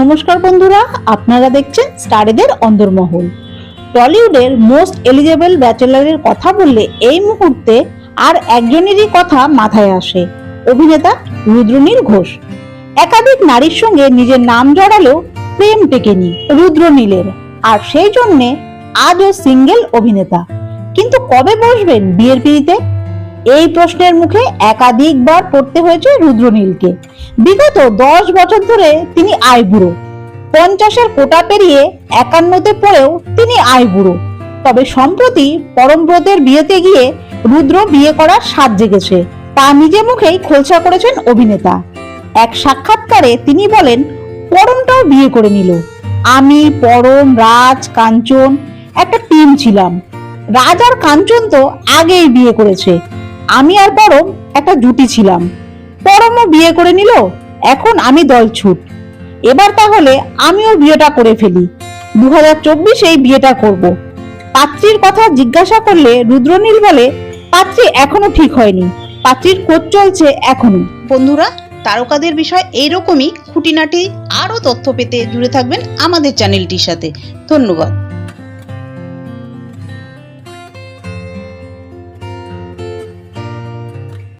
নমস্কার বন্ধুরা, আপনারা দেখছেন স্টারেদের অন্দরমহল টলিউডের মোস্ট এলিজেবল ব্যাচেলারের কথা বললে এই মুহূর্তে আর একজনেরই কথা মাথায় আসে, অভিনেতা রুদ্রনীল ঘোষ। একাধিক নারীর সঙ্গে নিজের নাম জড়ালেও প্রেম টেকেনি রুদ্রনীলের, আর সেই জন্যে আজও সিঙ্গেল অভিনেতা। কিন্তু কবে বসবেন বিয়ের পিড়িতে? এই প্রশ্নের মুখে একাধিকবার পড়তে হয়েছে রুদ্রনীলকে। বিগত দশ বছর ধরে তিনি আইবুড়ো। পঞ্চাশের কোটা পেরিয়ে একান্নতে পড়েও তিনি আইবুড়ো। তবে সম্প্রতি পরমব্রতের বিয়েতে গিয়ে রুদ্র বিয়ে করার স্বাদ জেগেছে। তা নিজে মুখেই খোলসা করেছেন অভিনেতা। এক সাক্ষাৎকারে তিনি বলেন, পরমটাও বিয়ে করে নিল। আমি পরম, রাজ, কাঞ্চন, একটা টিম ছিলাম। রাজ আর কাঞ্চন তো আগেই বিয়ে করেছে। আমি আর পরম একটা জুটি ছিলাম। পরমও বিয়ে করে নিল, এখন আমি দল ছুট। এবার তাহলে আমিও বিয়েটা করে ফেলি। দু হাজার চব্বিশেই বিয়েটা করব। পাত্রীর কথা জিজ্ঞাসা করলে রুদ্রনীল বলে, পাত্রী এখনও ঠিক হয়নি। পাত্রীর খোঁজ চলছে এখনও। বন্ধুরা, তারকাদের বিষয় এইরকমই। খুঁটিনাটি আরও তথ্য পেতে জুড়ে থাকবেন আমাদের চ্যানেলটির সাথে। ধন্যবাদ।